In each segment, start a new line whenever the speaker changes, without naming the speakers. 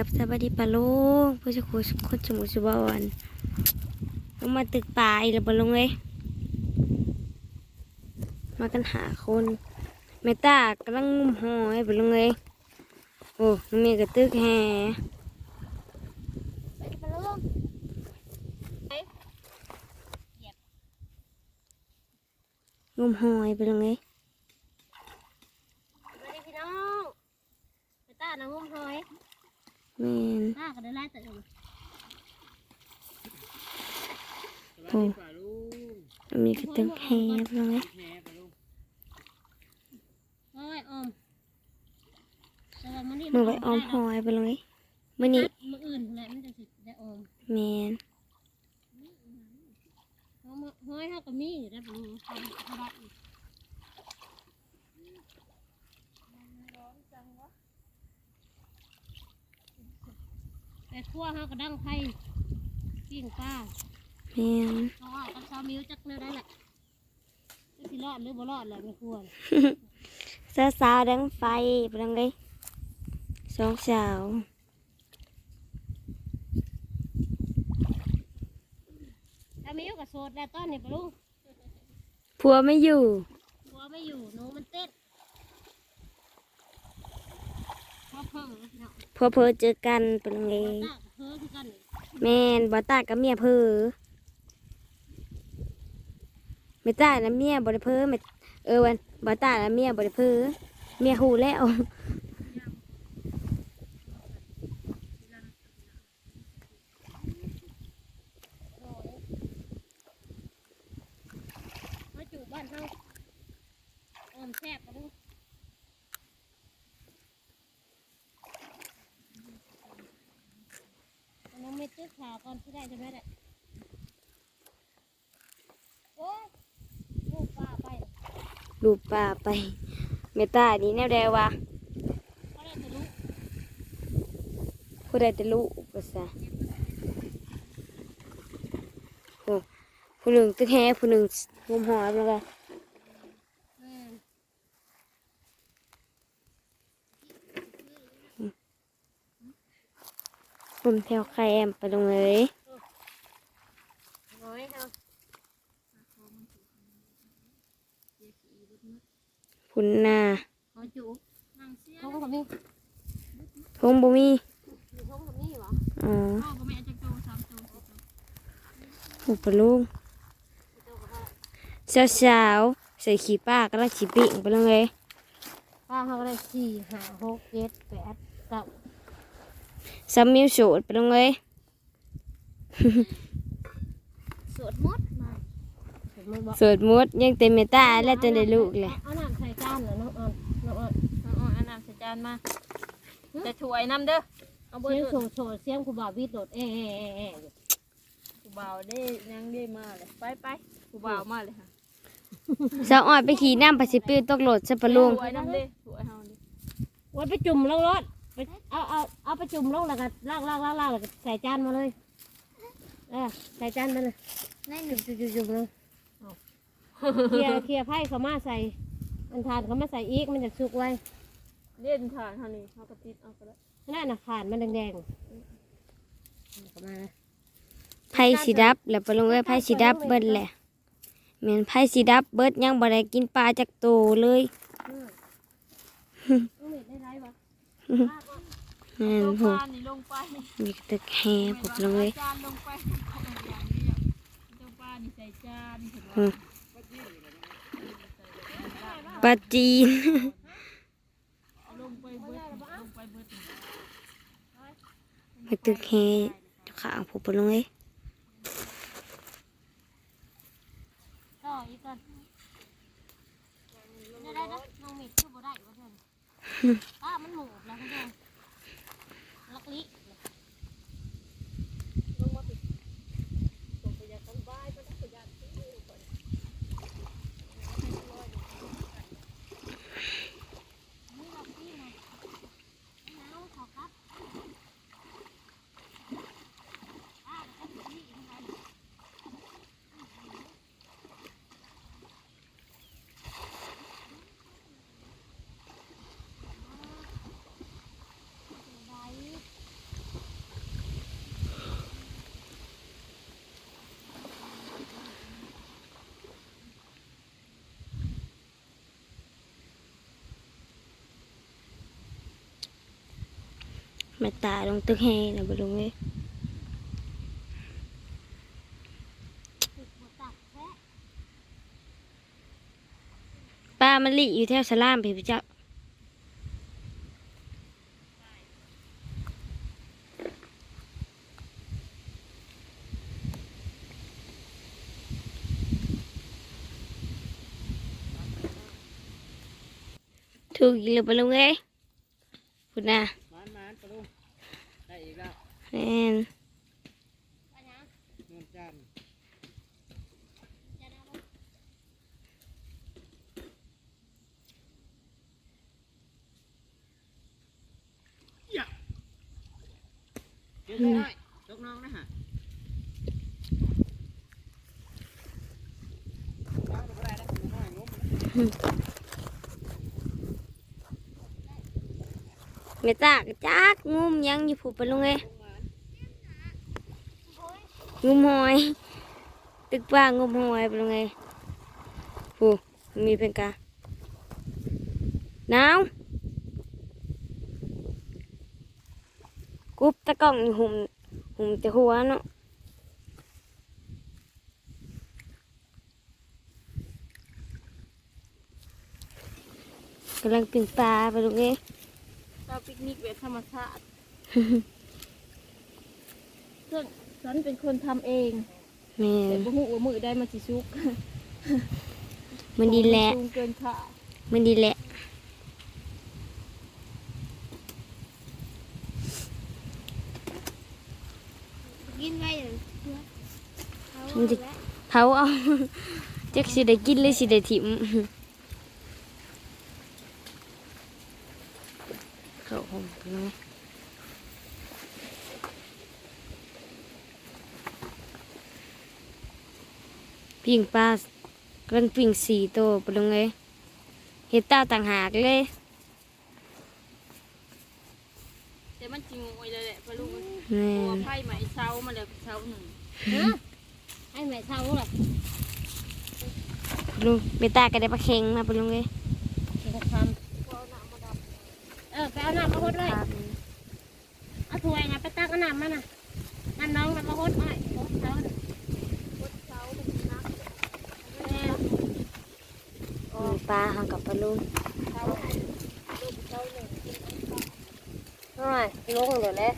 กับสวัสดีปะลุงผู้ชมคนสมุทรสุบอนลงมาตึกป่าอีกแล้วปะลุงเลยมากันหาคนเมตตากำลังงุมหอยปะลุงเลยโอ้น้องเมย์ก็ตึกแห่
ไปปะลุง
งุมหอยปะลุงเลย
สวัสดีพี่น้องไปต้าน้ำงุ้มหอย
แม่น
ต้าก็ได้ไล่แต่เอง
โอ้น้องเมย์ก็ตึกแห่ปะลุงเลย
โอ้ยออมแต่ว่ามันนี่
มือไว้ออมหอยปะลุงเลยมื่อนี้
มืออื่นแหละมันจะสิได้ออม
แม่น
เพราะมือหอยเขาก็มีอยู่ได้ปะลุงทำธุระอีก แต่ขั้วเขาก็ดังไผ่ปิ้งปลา
แม่น
เพราะว่ากับชาวมิวจักเนื้อได้แหละจะสิรอดหรือบ่รอดแหละไม่ควร
สาวสาวๆดังไฟปะลุงเลยสองสาว
ชาวมิวกับโสดแล้วตอนนี้ปะลุง
ผัวไม่อยู่
หัวไม่อยู่หนูมันเต้นพอ เพ
อเพอเจอกันเลย
ตากับเพิ่ง
แมนบ่ตากับเมียเพอไม่ตาแล้วเมียบ่ได้เพอแม่เออวันบ่ตาแล้วเมียบ่ได้เพอเมียหูแล้ว
บ้านเฮาอมแซ่บปะลุงอันน้องไม่ตื้อ ขาก่อนที่ได้จะไหมแหละโอ้ยลูกป้าไป
ลูกป้าไปแม่ตานี่แนวใดวะ
เขาได้แต่ลูก
ผู้ใดแต่ลูกก็ซะโอ้ผู้หนึ่งตึกแฮผู้หนึ่งงมหอยแล้วก็
แม่น
ผมแถวไข่แอมไปลงเลย
น้อยเฮา
พุ่นนา
เขาจูบท้องกับนี่
ทงบ่มี
อยู่ท้องบนี่หรอ
อ๋อ
อกับแม่จะโตสามโตสี่โต
ผู้ปะลุง
สี่โตกับพ่อ
สาวสาวๆใส่ขี้ป้ากำลังขี้ปิ่งไปลงเลย
ป้าเขาได้สี่ห้าหกเจ็ดแปดเก้า
ซัมมิวโสดไปลงเลย
สวดมดมาสวดมดบอก
โสดหมดยังเต็มเมตาแล้วจนได้ลูกเลย
เอาน้ำใส่จานเหรอน้องอ่อนน้องอ่อน
เอาเอาอันน้ำใส่จานมาแต่ถ้วยน้ำเด้อเอาเบอ
เสียง
ร์
โฉดโฉดเสียงครูบ่าววิทย์โดดเอ๊ะเอ๊ะเอ๊ะเอ๊ะอยู่
ผู้บ่าวได้ยังได้มาเลยไปไปผู้บ่าวมาเลยค่ะ
สาวอ่อนไปขี่น้ำไปสิปิ้วตกโหลดซะปะลุง
ถ้วยน้ำเด้อถ้วยเฮาดิ
วันไปจุ่มลงรถไป เอาเอาเอาไปจุ่มลงแล้วก็ลากลากลากลากแล้วก็ใส่จานมาเลยเออใส่จานมาเลยจุ่มจุ่มจุ่มจุ่มเลยเอาเคลียร์เคลียร์ไพ่เขามาใส่อันทานเขามาใส่อีกมันจะสุกไว้
เล่นทานเท่านี้เขาก็ติดเอาก็ได้
นั่นน่ะผ่านมันแดงๆเข้ามานะ
ไพ่สีดับ แล้วปะลุงเอ้ยไพ่สีดับเบิดแหละเหมือนไพ่สีดับเบิดยังบ่ได้กินปลาจากโตเลย
ต้องเม็ดได้ไรวะ
แม่น
เอา
โห
จานนี่ลงไป
มีกระตึกแฮผมลงเลย
จานลงไปเอาอย่างนี้อะเจ้าป้านี่ใส่จานเห็นไหม
อืมปลาจีน
เอาลงไปเบิดลงไปเบิด
กระตึกแฮข้างผมปะลุงเอ้ย
ต่ออีกก่อนได้ได้นะน้องเม็ดคือบ่ได้วะเพื่อนป้ามันหมูแล้วเพื่อนลักลิ
ลงมาติดตกไปอยากต้องบายไปต้องไปอยากที่อยู่ก่อน
นี่ลักลินะน้ำขอครับป้าแล้วก็นี่อีกนะ
มาตาลงตึกแห่นะปะลุงเอ้ยป้ามันลิอยู่แถวสลามพี่พระเจ้าถูกอีกแล้วปะลุงเอ้ยพูดนะ
แล้ว
แม่น
นวลจันทร์อย่าเดี๋ยวน้ยกน้องนะฮะไม
ไม่ตากจักงุมยังอยู่ผูกไปลงเอ้ย งุมหอย ตึกป้างุมหอยปะลุงเอ้ยผูมีเป็นกาหนาวกุบตะกล้องนี่หุ่มหุ่มแต่หัวเนาะกำลังปิ่งปลาปะลุงเอ้ย
เราปิกนิกแบบธรรมชาติซึ่ง ฉันเป็นคนทำเอง
แม่
แต่
น
บ่ฮู้ว่ามือได้มาสิซุก
มันดีแหละ
สูงเกินค่ะ
มันดีแหละ
กินไว้เลย
มันจะเผาเอาจักสิได้กินหรือสิได้ถิ่มเข้าห้องไปเลย ปิ่งปลากำลังปิ่งสี่โตวไปลงเลยเห็ดตาต่างหากเลย
แต่มันจริงงวยเลยแหละพะลุง
แม่
ตัวนไผ่ไหมเช้ามาแล้วเช้าหนึ่ง
ให้แม่เท่าล่ะ
ลุงเบตาก็ได้ปลาเค็งมาไปลงเลย
จะทำเออไปเอาน้ำมาหดเลยเอาถ้วยนะไปตักเอาน้ำมาน่ะน้ำน้องน้ำมาหดหน่อยหดเท้าน่ะหดเท้าเป็นนักแม่
มี ปลาหางกับปลาลุง
เท้าลูกเท้าหนึ่งหน่อยลงเดี๋ยวเลย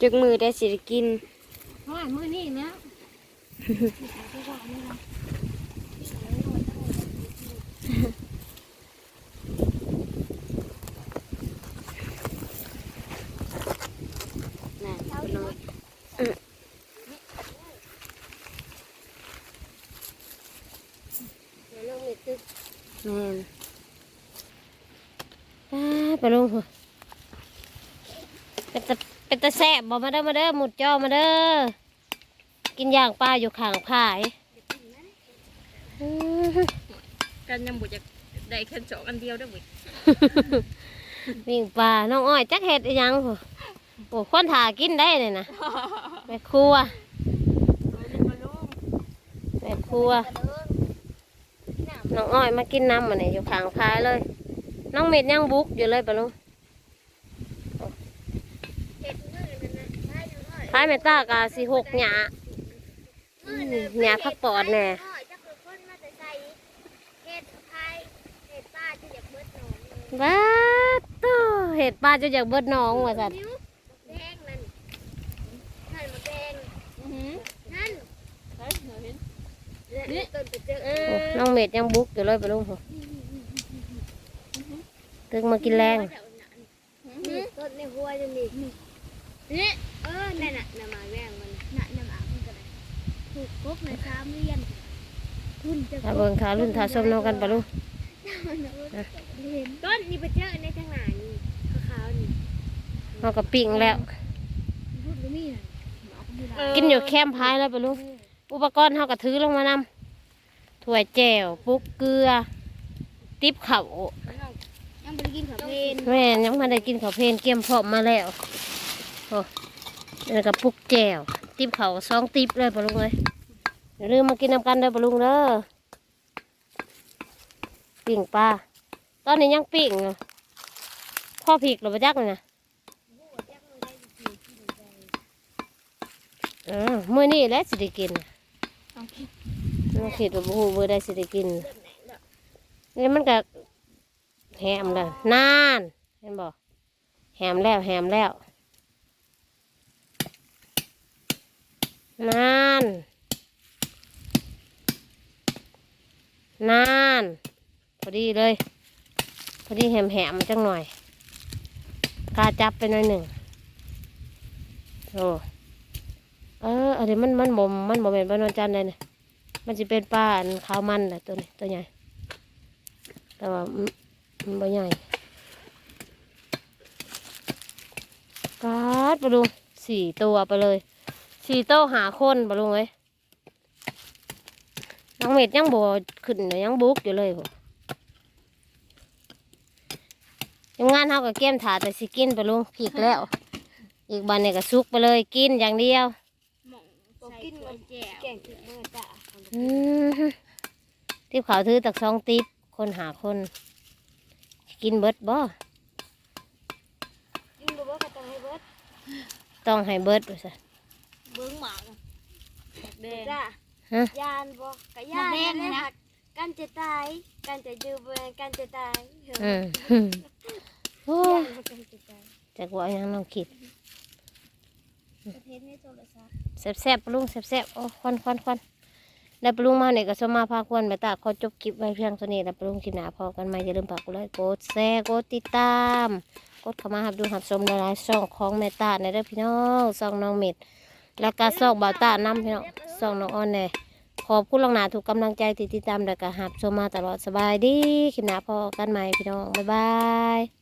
จึกมือได้สิได้กิน
หน่อยมือนี่แล้ว
น่ะปลาลุง
เดี๋ยวลงนี่ ตึก
แม่น
อ่าไปลงหัวเป็นตะเป็นตะแสบบอกมาเด้อมาเด้อหมุดจอมาเด้อกินย่างปลาอยู่ข้างผายอื้อ
กันยังบ่จะได้แค่สองอันเดียวได้อเว้ย
วิ่งปลาน้องอ้อยจักเห็ดอีหยังหัวโอ้คนถากินได้เลยนะแม่ครัว
พะลุง
แม่ครัวน้ น้องอ้อยมากินน้ำมันนี่อยู่ข้างพายเลย น้องเม็ดยังบุกอยู่เลยปะลุงพายเมตากาสิหกหยาหยาพักปอดแน่บ้าโตเห็ดปลาจะอยากเบิดน้องว่าสัตว์
อื้อหือเฮ้ยเราเห็น
โอ้น้อง เม็ดยังบุกอยู่เลยปะลุงโหตึกมากินแรง
ต้นในหัวจะมีนี่เออนั่นน่ะน้ำมาแว่งมันน่ะน้ำอามันก็ได้ถูกกบในสามเรียนทุนจะ
ถ้าเบิ่งขารุ่นขาส้มน้องกันปะลุง
เห็นต้นนี่ไปเจอในทางหน้านี่ขาวๆนี่
เราก็ปิ้งแล้ว
พูดก็มีน่ะ
กินอยู่แคมป์พายแล้วปะลุงอุปกรณ์เขาก็ถือลงมานำ ถ้วยแจ่วปุกเกลือ ติ๊บเข่าว
ยังไม่ได้กินข้าวเพลน
แม่ยังไมาได้กินข้าวเพลนเกี่ยมพร้อมมาแล้วโอ้แล้วก็ปุกแจ่วติ๊บเข่าวสองติ๊บเลยปะลุงเลยอย่าลืมมากินน้ำกันเด้อปะลุงเด้อปิ่งปลาตอนนี้ยังปิ่งอยู่พ่อผิกหรือปะจักเลยนะเออมื่อนี้แหละสิได้กิน น้องคิดว่าบูเบอได้สิได้กินนี่มันก็แหมเลยนานเห็นบอกแหมแล้วแหมแล้วนานนานพอดีเลย พอดีแหมแหมจังหน่อยกาจับไปหน่อยหนึ่งโอ้เอออันนี้มันมันบ่มมันบ่เป็นปลานวลจันทร์เลยเนี่ย มันจะเป็นปลาอันขาวมันแหละตัวนี้ตัวใหญ่ แต่ว่ามันมันบ่ใหญ่กาดไปดูสี่ตัวไปเลย สี่โต๊ะหาคนบ่ลุงเอ้ยน้องเม็ดยังบ่ขึ้นเลยยังบุกอยู่เลยบ่ยังงานเฮากับเกมถาแต่สิกินไปลุงผิกแล้ว อีกบันเนี่ยก็ซุกไปเลยกินอย่างเดียว
บอกกินมันแก่แก่ง ถึงเมื่อจ้ะ
อืมฮึทิพขาวถือตักสองติ๊บคนหาคน กินเบิดบ่
กินบ่เบิดก็ต้องให้เบิด
ต้องให้เบิดว่าซะ
เบิ้งหมาก
แดง
จ้ะ
ฮะ
ยานบ่กะยานนั่นแหละกันจะตายกันจะอยู่บ่กันจะตาย
อืมฮึโอ้
ยายนบ่กันจะตาย
จักว่าหยังน้องคิด
ประเทศนี้โทรศัพท์
แซ่บๆปะลุงแซ่บๆโอ้ควันควันควัน แล้วปะลุงมาเนี่ยก็สมมาพาควรไปตาเขอจบคลิปไว้เพียงเท่านี้แล้วปะลุงคลิปหนาพอกันไหมอย่าลืมฝากกดไลค์กดแชร์กดติดตาม กดเข้ามาหับดูหับชมหลายๆช่องของแม่ตาในเด้อพี่น้องช่องน้องเม็ดและก็ช่องบ่าวตาน้ำพี่น้องช่องน้องอ้อนแน่ขอบคุณลวงหนาถูกกำลังใจที่ติดตามและก็หับชมมาตลอดสบายดีคลิปหนาพอกันใหม่พี่น้องบ๊ายบาย